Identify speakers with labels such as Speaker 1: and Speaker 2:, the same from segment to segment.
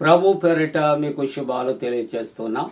Speaker 1: ప్రభు పేరిట మీకు శుభాలు తెలియచేస్తున్నా.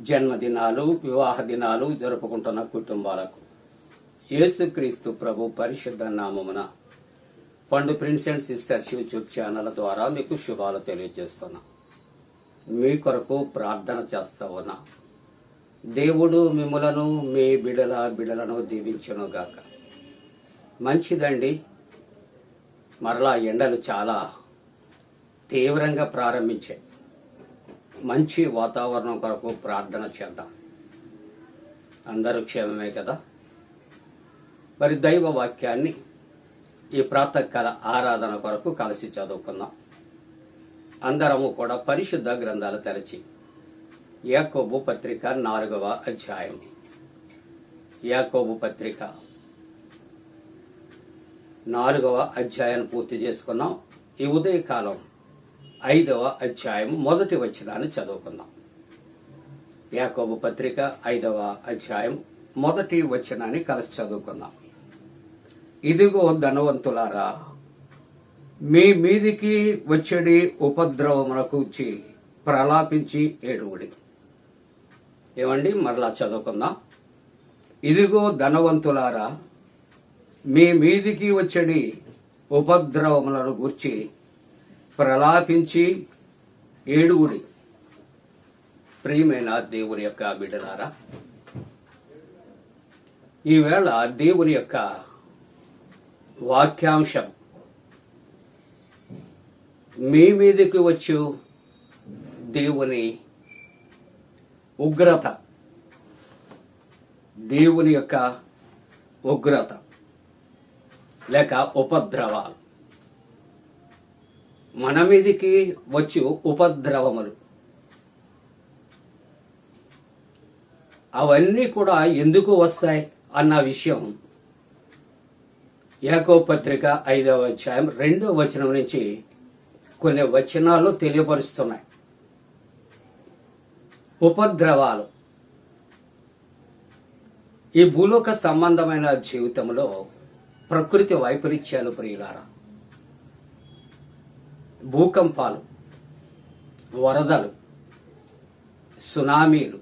Speaker 1: జన్మదినాలు వివాహ దినాలు జరుపుకుంటున్న కుటుంబాలకు. యేసుక్రీస్తు ప్రభు పరిశుద్ధ నామమున Pandu prince and sisters YouTube channel ద్వారా మీకు శుభాలు తెలియజేస్తున్నా. మీ కొరకు ప్రార్థన చేస్తా ఉన్నా. దేవుడు మిమ్మలను మీ బిడల బిడలను దీవించునుగాక. మంచిదండి. మరలా ఎండలు చాలా తీవ్రంగా ప్రారంభించే మంచి వాతావరణం కొరకు ప్రార్థన చేద్దాం. అందరూ క్షేమమే కదా? మరి దైవ వాక్యాన్ని ఈ ప్రాతకాల ఆరాధన కొరకు కలిసి చదువుకుందాం. అందరము కూడా పరిశుద్ధ గ్రంథాలు తెరచి యాకోబు పత్రిక నాలుగవ అధ్యాయం. యాకోబు పత్రిక నాలుగవ అధ్యాయాన్ని పూర్తి చేసుకున్నాం ఈ ఉదయకాలం ఐదవ అధ్యాయం మొదటి వచనాన్ని చదువుకుందాం. యాకోబు పత్రిక ఐదవ అధ్యాయం మొదటి వచనాన్ని కలిసి చదువుకుందాం. ఇదిగో ధనవంతులారా మీ మీదికి వచ్చేడి ఉపద్రవమునకు వచ్చి ప్రలాపించి ఏడుగుడి. ఏమండి? మరలా చదువుకుందాం. ఇదిగో ధనవంతులారా మీ మీదికి వచ్చడి ఉపద్రవములను గూర్చి ప్రలాపించి ఏడుగురి. ప్రియమైన దేవుని యొక్క బిడ్డలారా ఈవేళ దేవుని యొక్క వాక్యాంశం మీ మీదకి వచ్చు. దేవుని ఉగ్రత దేవుని యొక్క ఉగ్రత లేక ఉపద్రవాలు.
Speaker 2: మన మీదికి వచ్చు ఉపద్రవములు. అవన్నీ కూడా ఎందుకు వస్తాయి అన్న విషయం ఏకో పత్రిక ఐదవ అధ్యాయం రెండో వచనం నుంచి కొన్ని వచనాలు తెలియపరుస్తున్నాయి. ఉపద్రవాలు. ఈ భూలోక సంబంధమైన జీవితంలో ప్రకృతి వైపరీత్యాలు ప్రియులారా భూకంపాలు వరదలు సునామీలు.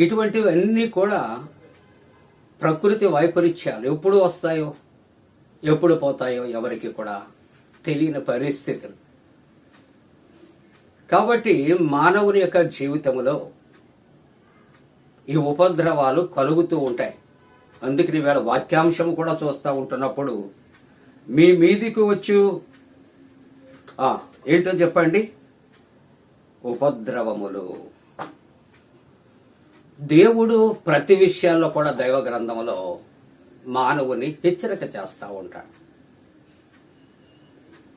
Speaker 2: ఇటువంటివన్నీ కూడా ప్రకృతి వైపరీత్యాలు ఎప్పుడు వస్తాయో ఎప్పుడు పోతాయో ఎవరికి కూడా తెలియని పరిస్థితులు. కాబట్టి మానవుని యొక్క జీవితంలో ఈ ఉపద్రవాలు కలుగుతూ ఉంటాయి. అందుకని వేళ వాక్యాంశం కూడా చూస్తూ ఉంటున్నప్పుడు మీ మీదికి వచ్చు. ఏంటో చెప్పండి. ఉపద్రవములు. దేవుడు ప్రతి విషయాల్లో కూడా దైవ గ్రంథంలో మానవుని హెచ్చరిక చేస్తూ ఉంటాడు.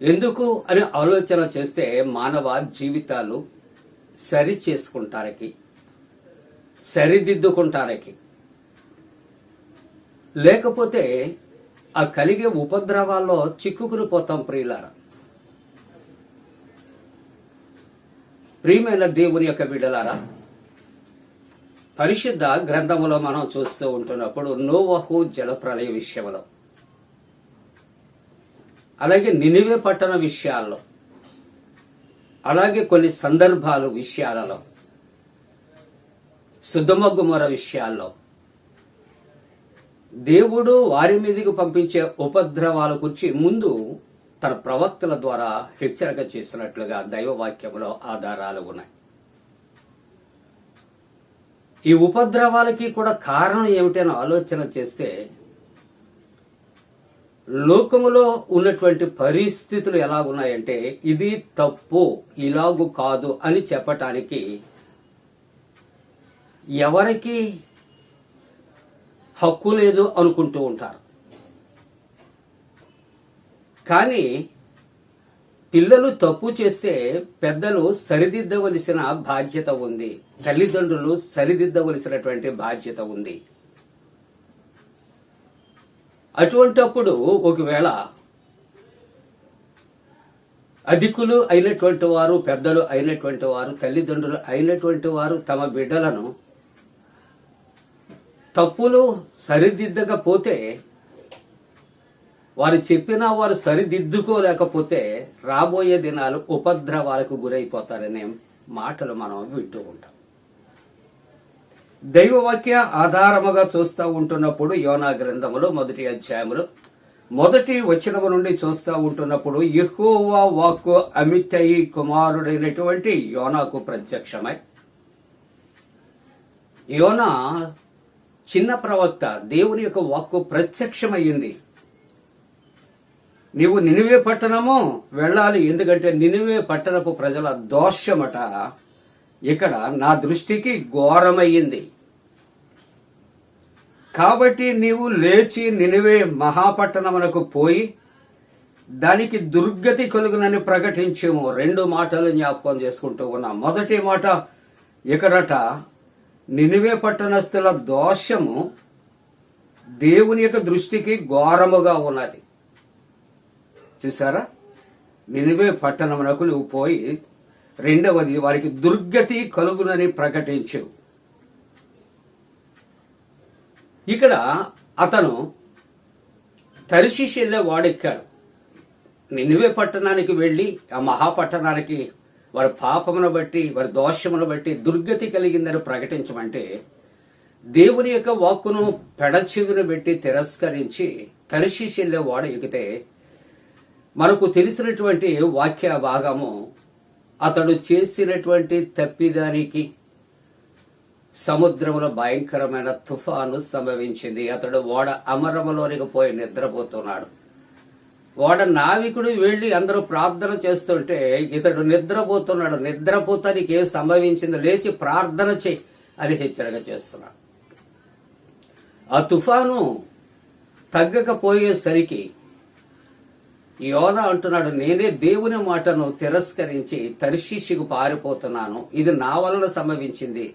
Speaker 2: ఎందుకు అని ఆలోచన చేస్తే మానవ జీవితాలు సరి చేసుకుంటానికి సరిదిద్దుకుంటానికి. లేకపోతే ఆ కలిగే ఉపద్రవాల్లో చిక్కుకుని పోతాం ప్రియులారా. ప్రియమైన దేవుని యొక్క బిడ్డలారా పరిశుద్ధ గ్రంథములో మనం చూస్తూ ఉంటున్నప్పుడు నోవహు జలప్రలయ విషయంలో అలాగే నినివే పట్టణ విషయాల్లో అలాగే కొన్ని సందర్భాలు విషయాలలో సుధమగుమర విషయాల్లో దేవుడు వారి మీదకి పంపించే ఉపద్రవాల గురించి ముందు తన ప్రవక్తల ద్వారా హెచ్చరిక చేసినట్లుగా దైవవాక్యంలో ఆధారాలు ఉన్నాయి. ఈ ఉపద్రవాలకి కూడా కారణం ఏమిటని ఆలోచన చేస్తే లోకములో ఉన్నటువంటి పరిస్థితులు ఎలా ఉన్నాయంటే ఇది తప్పు ఇలాగు కాదు అని చెప్పటానికి ఎవరికి హక్కు లేదు అనుకుంటూ ఉంటారు. కానీ పిల్లలు తప్పు చేస్తే పెద్దలు సరిదిద్దవలసిన బాధ్యత ఉంది. తల్లిదండ్రులు సరిదిద్దవలసినటువంటి బాధ్యత ఉంది. అటువంటప్పుడు ఒకవేళ అధికులు అయినటువంటి వారు పెద్దలు అయినటువంటి వారు తల్లిదండ్రులు అయినటువంటి వారు తమ బిడ్డలను తప్పులు సరిదిద్దకపోతే వారు చెప్పినా వారు సరిదిద్దుకోలేకపోతే రాబోయే దినాలు ఉపద్రవాలకు గురైపోతారనే మాటలు మనం వింటూ ఉంటాం. దైవవాక్య ఆధారముగా చూస్తూ ఉంటున్నప్పుడు యోనా గ్రంథములో మొదటి అధ్యాయములు మొదటి వచనము నుండి చూస్తూ ఉంటున్నప్పుడు ఎక్కువ వాక్కు అమితయి కుమారుడైనటువంటి యోనాకు ప్రత్యక్షమై యోనా చిన్న ప్రవక్త దేవుని యొక్క వాక్కు ప్రత్యక్షమయ్యింది. నీవు నినివే పట్టణము వెళ్ళాలి. ఎందుకంటే నినివే పట్టణపు ప్రజల దోషమట ఇక్కడ నా దృష్టికి ఘోరమయ్యింది. కాబట్టి నీవు లేచి నినివే మహాపట్టణమునకు పోయి దానికి దుర్గతి కలుగునని ప్రకటించము. రెండు మాటలు జ్ఞాపకం చేసుకుంటూ ఉన్నాం. మొదటి మాట ఇక్కడట నినివే పట్టణస్థుల దోషము దేవుని యొక్క దృష్టికి ఘోరముగా ఉన్నది. చూసారా? నినివే పట్టణమునకు నువ్వు పోయి రెండవది వారికి దుర్గతి కలుగునని ప్రకటించు. ఇక్కడ అతను తరిశిష్ వెళ్ళే వాడెక్కాడు. నినివే పట్టణానికి వెళ్ళి ఆ మహాపట్టణానికి వారి పాపమును బట్టి వారి దోషమును బట్టి దుర్గతి కలిగిందని ప్రకటించమంటే దేవుని యొక్క వాక్కును పెడచెవిన పెట్టి తిరస్కరించి తరిశిష్ ఓడ ఎగితే మనకు తెలిసినటువంటి వాక్య భాగము అతడు చేసినటువంటి తప్పిదానికి సముద్రంలో భయంకరమైన తుఫాను సంభవించింది. అతడు ఓడ అమరములోనికి పోయి నిద్రపోతున్నాడు. వాడ నావికుడు వెళ్ళి అందరూ ప్రార్థన చేస్తుంటే ఇతడు నిద్రపోతున్నాడు. నిద్రపోతానికి ఏం సంభవించిందో లేచి ప్రార్థన చేయి అని హెచ్చరిక చేస్తున్నాడు. ఆ తుఫాను తగ్గకపోయేసరికి యోన అంటున్నాడు నేనే దేవుని మాటను తిరస్కరించి తర్షీషికు పారిపోతున్నాను. ఇది నా వలన సంభవించింది.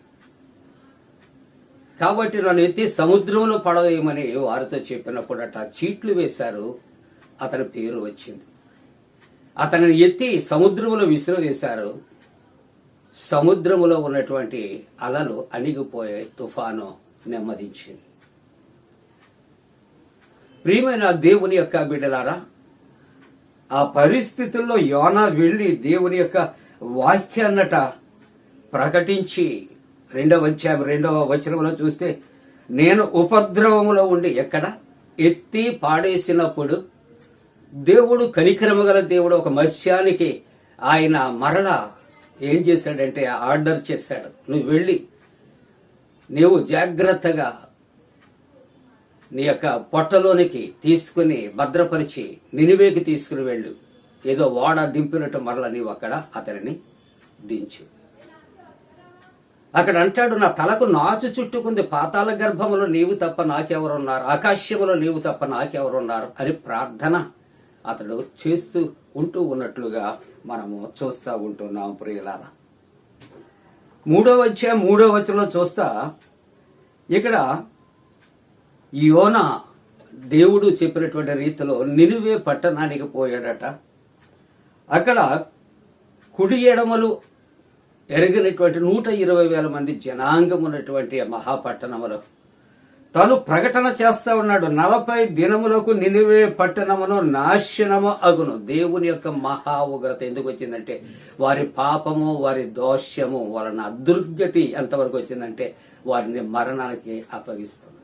Speaker 2: కాబట్టి నన్ను ఎత్తి సముద్రంలో పడవేయమని వారితో చెప్పినప్పుడట చీట్లు వేశారు. అతని పేరు వచ్చింది. అతనిని ఎత్తి సముద్రములో విసిరవేశారు. సముద్రములో ఉన్నటువంటి అలలు అణిగిపోయే తుఫాను నెమ్మదించింది. ప్రియమైన దేవుని యొక్క బిడ్డలారా ఆ పరిస్థితుల్లో యోనా వెళ్ళి దేవుని యొక్క వాక్యాన్నట ప్రకటించి రెండవ అధ్యాయం రెండవ వచనంలో చూస్తే నేను ఉపద్రవములో ఉండి ఎక్కడ? ఎత్తి పాడేసినప్పుడు దేవుడు కనికరము గల దేవుడు ఒక మత్స్యానికి ఆయన మరల ఏం చేశాడంటే ఆర్డర్ చేశాడు. నువ్వు వెళ్ళి నీవు జాగ్రత్తగా నీ యొక్క పొట్టలోనికి తీసుకుని భద్రపరిచి నినివేకి తీసుకుని వెళ్ళు. ఏదో వాడ దింపినట్టు మరల నీవు అక్కడ అతనిని దించు. అక్కడ అంటాడు నా తలకు నాచు చుట్టుకుంది పాతాల గర్భములో నీవు తప్ప నాకెవరున్నారు? ఆకాశములో నీవు తప్ప నాకెవరున్నారు? అని ప్రార్థన. అతడు చేస్తూ ఉంటూ ఉన్నట్లుగా మనము చూస్తూ ఉంటున్నాం ప్రియులారా. మూడో వచ్చే మూడో వచనంలో చూస్తా ఇక్కడ యోన దేవుడు చెప్పినటువంటి రీతిలో నిలువే పట్టణానికి పోయాడట. అక్కడ కుడి ఎడమలు ఎరగినటువంటి నూట ఇరవై వేల మంది జనాంగం ఉన్నటువంటి ఆ తాను ప్రకటన చేస్తా ఉన్నాడు. నలభై దినములకు నినివే పట్టణమును నాశనము అగును. దేవుని యొక్క మహా ఉగ్రత ఎందుకు వచ్చిందంటే వారి పాపము వారి దోషము వలన దుర్గతి ఎంతవరకు వచ్చిందంటే వారిని మరణానికి అప్పగిస్తుంది.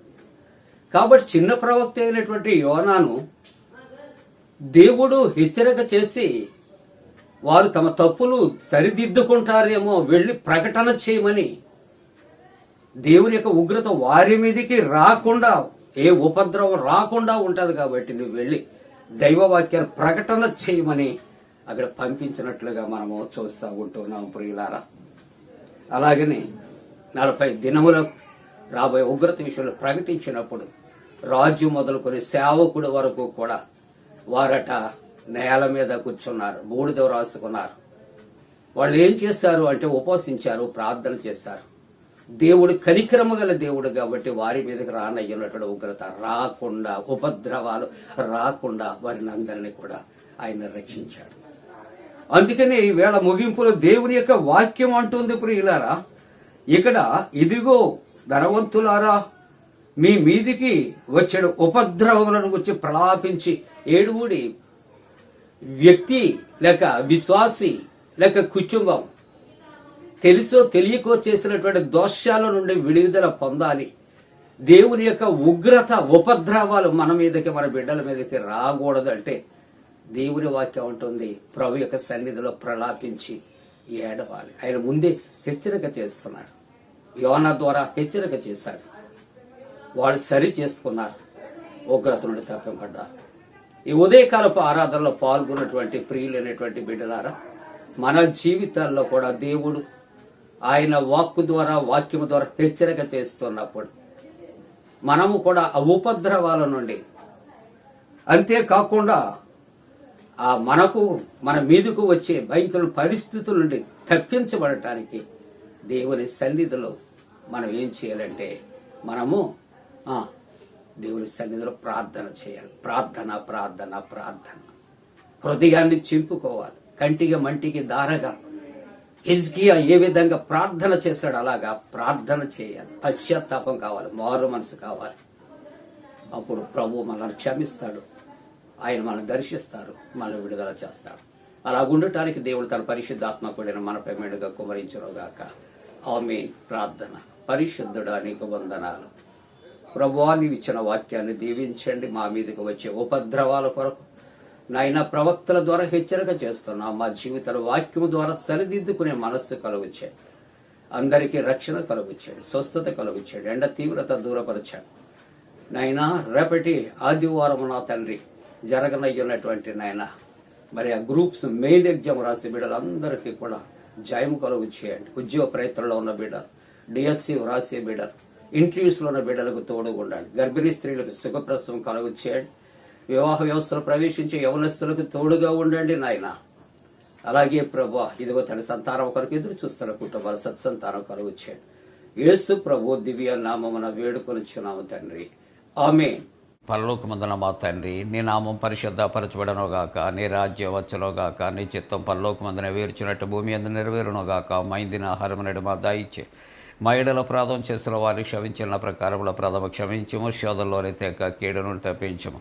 Speaker 2: కాబట్టి చిన్న ప్రవక్త అయినటువంటి యోనాను దేవుడు హెచ్చరిక చేసి వారు తమ తప్పులు సరిదిద్దుకుంటారేమో వెళ్ళి ప్రకటన చేయమని దేవుని యొక్క ఉగ్రత వారి మీదకి రాకుండా ఏ ఉపద్రవం రాకుండా ఉంటుంది కాబట్టి నువ్వు వెళ్ళి దైవవాక్యాన్ని ప్రకటన చేయమని అక్కడ పంపించినట్లుగా మనము చూస్తూ ఉంటున్నాం ప్రియులారా. అలాగని నలభై దినములకు రాబోయే ఉగ్రత విషయంలో ప్రకటించినప్పుడు రాజు మొదలుకొని సేవకుడు వరకు కూడా వారట నేల మీద కూర్చున్నారు బూడిద రాసుకున్నారు వాళ్ళు ఏం చేస్తారు అంటే ఉపవసించారు ప్రార్థన చేస్తారు. దేవుడు కనికరము గల దేవుడు కాబట్టి వారి మీదకి రానయ్యున్నటువంటి ఉగ్రత రాకుండా ఉపద్రవాలు రాకుండా వారిని అందరినీ కూడా ఆయన రక్షించాడు. అందుకని ఈవేళ ముగింపులో దేవుని యొక్క వాక్యం అంటుంది ప్రియులారా ఇక్కడ ఇదిగో ధనవంతులారా మీ మీదికి వచ్చాడు ఉపద్రవములను గురించి ప్రలాపించి ఏడుగుడి వ్యక్తి లేక విశ్వాసి లేక కుటుంబం తెలుసో తెలియకో చేసినటువంటి దోషాల నుండి విడుదల పొందాలి. దేవుని యొక్క ఉగ్రత ఉపద్రవాలు మన మీదకి మన బిడ్డల మీదకి రాకూడదంటే దేవుని వాక్యం ఉంటుంది ప్రభు యొక్క సన్నిధిలో ప్రలాపించి ఏడవాలి. ఆయన ముందే హెచ్చరిక చేస్తున్నాడు. యోన ద్వారా హెచ్చరిక చేశాడు. వాళ్ళు సరి చేసుకున్నారు. ఉగ్రత నుండి తప్పింపడ్డారు. ఈ ఉదయకాలపు ఆరాధనలో పాల్గొన్నటువంటి ప్రియులైనటువంటి బిడ్డలారా మన జీవితాల్లో కూడా దేవుడు ఆయన వాక్కు ద్వారా వాక్యము ద్వారా హెచ్చరిక చేస్తున్నప్పుడు మనము కూడా ఆ ఉపద్రవాల నుండి. అంతేకాకుండా ఆ మనకు మన మీదకు వచ్చే భయంకర పరిస్థితుల నుండి తప్పించబడటానికి దేవుని సన్నిధిలో మనం ఏం చేయాలంటే మనము దేవుని సన్నిధిలో ప్రార్థన చేయాలి. ప్రార్థన ప్రార్థన ప్రార్థన. హృదయాన్ని చింపుకోవాలి. కంటికి మంటికి దారగా. హిజ్కియా ఏ విధంగా ప్రార్థన చేశాడు అలాగా ప్రార్థన చేయాలి. పశ్చాత్తాపం కావాలి మారు మనసు కావాలి. అప్పుడు ప్రభు మనల్ని క్షమిస్తాడు. ఆయన మనల్ని దర్శిస్తారు మనల్ని విడుదల చేస్తాడు. అలా ఉండటానికి దేవుడు తన పరిశుద్ధాత్మ కూడిన మనపై మెడుగా కుమరించరుగాక ఆమె ప్రార్థన. పరిశుద్ధుడా నీకు వందనాలు. ప్రభువా ఇచ్చిన వాక్యాన్ని దీవించండి. మా మీదకి వచ్చే ఉపద్రవాల కొరకు నాయన ప్రవక్తల ద్వారా హెచ్చరిక చేస్తున్నాం మా జీవితాల వాక్యము ద్వారా సరిదిద్దుకునే మనస్సు కలుగుచ్చాడు అందరికీ రక్షణ కలుగుచ్చాడు స్వస్థత కలుగుచ్చాడు ఎండ తీవ్రత దూరపరిచాడు. నాయనా రేపటి ఆదివారం నా తండ్రి జరగనయ్యున్నటువంటి నాయన మరి ఆ గ్రూప్స్ మెయిన్ ఎగ్జామ్ రాసి బిడ్డలందరికీ కూడా జయము కలుగు చేయండి ఉద్యోగ ప్రయత్నంలో ఉన్న బిడ్డలు డిఎస్సి రాసే బిడ్డలు ఇంటర్వ్యూస్లో ఉన్న బిడ్డలకు తోడుగా ఉండండి గర్భిణీ స్త్రీలకు సుఖప్రసవం కలుగు చేయండి వివాహ వ్యవస్థలో ప్రవేశించే యవనస్తులకు తోడుగా ఉండండి నాయన. అలాగే ప్రభు ఇదిగో తన సంతానం ఒకరికి ఎదురు చూస్తున్న కుటుంబాలు సత్సంతానం కలుగు చేయండి యేసు ప్రభు దివ్య నామమున వేడుకొనిచున్నాము తండ్రి. ఆమె పరలోకమందున మా తండ్రి నీ నామం పరిశుద్ధపరచబడనుగాక నీ రాజ్యం వచ్చునుగాక నీ చిత్తం పరలోకమందున వేర్చినట్టు భూమి అందు నెరవేరునుగాక మైందిన ఆహారం నడు మా దాయిచ్చే. మా ఎడల ప్రాధం చేసిన వారిని క్షమించిన ప్రకారముల ప్రథమ క్షమించము శోధంలోనే తెక్క కీడును తప్పించము.